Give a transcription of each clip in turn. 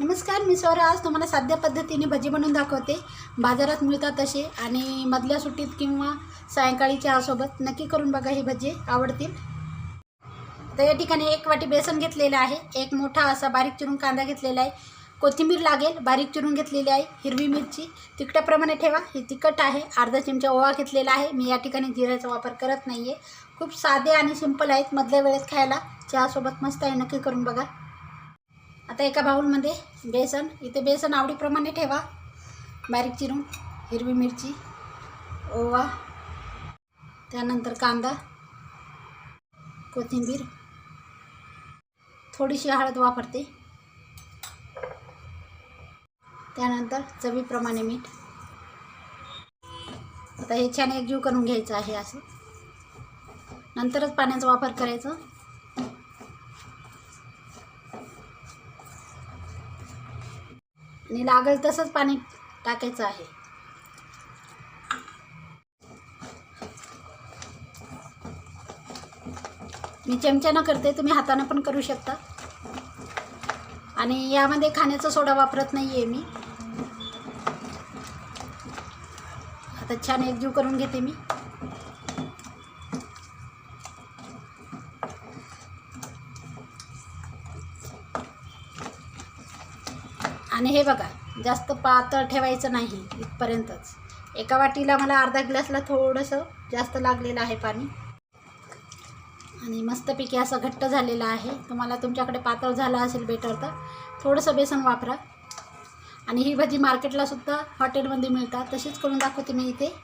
नमस्कार मी स्वर आज तुम्हाला साध्या पद्धतीने भजी बनवून दाखवते. बाजारात मिळतात तसे आणि मधल्या सुट्टीत किंवा सायंकाळी चहासोबत नक्की करून बघा ही भजी आवडतील. तर या ठिकाणी एक वाटी बेसन घेतलेलं आहे. एक मोठा असा बारीक चिरून कांदा घेतलेला आहे. कोथिंबीर लागेल बारीक चिरून घेतलेली आहे. हिरवी मिरची तिखटाप्रमाणे ठेवा. ही तिखट आहे. अर्धा चिमचा ओवा घेतलेला आहे. मी या ठिकाणी जिऱ्याचा वापर करत नाही आहे खूप साधे आणि सिंपल आहेत मधल्या वेळेत खायला. चहासोबत मस्त आहे. नक्की करून बघा. आता एका बाऊलमध्ये बेसन इथे बेसन आवडीप्रमाणे ठेवा. बारीक चिरून हिरवी मिरची ओवा त्यानंतर कांदा कोथिंबीर. थोडीशी हळद वापरते. त्यानंतर चवीप्रमाणे मीठ. आता हे छान एकजीव करून घ्यायचं आहे असं. नंतरच पाण्याचा वापर करायचा. आणि लागेल तसंच पाणी टाकायचं आहे. मी चमच्यानं करते तुम्ही हातानं पण करू शकता. आणि यामध्ये खाण्याचा सोडा वापरत नाही आहे मी. आता छान एकजीव करून घेते मी. आणि हे बघा जास्त पातळ ठेवायचं नाही इथपर्यंतच. एका वाटीला मला अर्धा ग्लासला थोडंसं जास्त लागलेलं आहे पाणी. आणि मस्तपैकी असं घट्ट झालेलं आहे. तुम्हाला तुमच्याकडे पातळ झालं असेल बेटर तर थोडंसं बेसन वापरा. आणि ही भाजी मार्केटलासुद्धा हॉटेलमध्ये मिळतात. तशीच करून दाखवते मी इथे.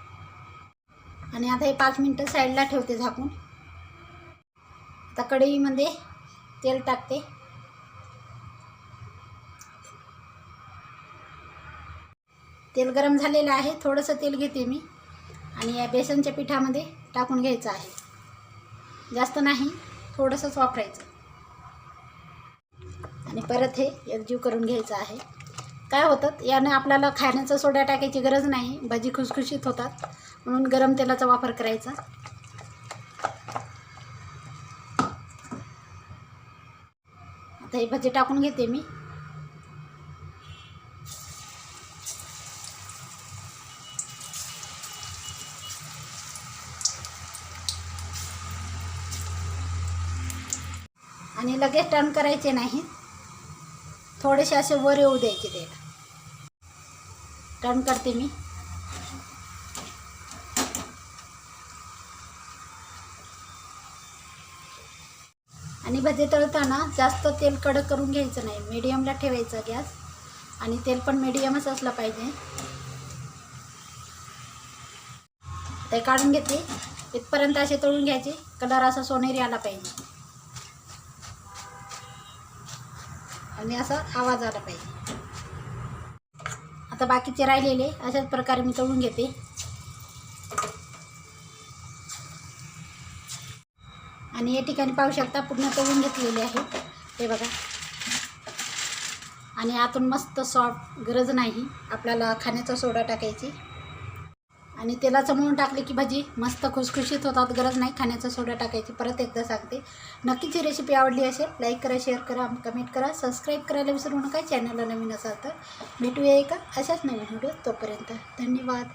आणि आता हे पाच मिनटं साईडला ठेवते झाकून. आता कढईमध्ये तेल टाकते. तेल गरम झालेलं आहे. थोडंसं तेल घेते मी. आणि या बेसनच्या पिठामध्ये टाकून घ्यायचं आहे. जास्त नाही थोडंसंच वापरायचं. आणि परत हे एकजीव करून घ्यायचं आहे. काय होतं यानं आपल्याला खाण्याचा सोडा टाकायची गरज नाही. भाजी खुसखुशीत होतात. म्हणून गरम तेलाचा वापर करायचा. आता ही भाजी टाकून घेते मी. आणि लगेच टर्न करायचे नाही. थोडेसे असे वर येऊ द्यायचे ते टर्न करते मी. आणि भजे तळताना जास्त तेल कडक करून घ्यायचं नाही. मीडियमला ठेवायचं गॅस. आणि तेल पण मीडियमच असलं पाहिजे. ते काढून घेते. इथपर्यंत असे तळून घ्यायचे. कलर असा सोनेरी आला पाहिजे. आणि असा आवाज आला पाहिजे. आता बाकीचे राहिलेले अशाच प्रकारे मी तळून घेते. आणि या ठिकाणी पाहू शकता पूर्ण तळून घेतलेले आहे. हे बघा. आणि आतून मस्त सॉफ्ट गरज नाही आपल्याला खाण्याचा सोडा टाकायची. आणि तेलाचं म्हणून टाकले की भाजी मस्त खुसखुशीत होतात गरज नाही खाण्याचा सोडा टाकायची. परत एकदा सांगते. नक्कीच ही रेसिपी आवडली असेल लाईक करा शेअर करा कमेंट करा सबस्क्राईब करायला विसरू नका चॅनलला नवीन असाल तर. भेटूया एका अशाच नवीन व्हिडिओ तोपर्यंत. धन्यवाद.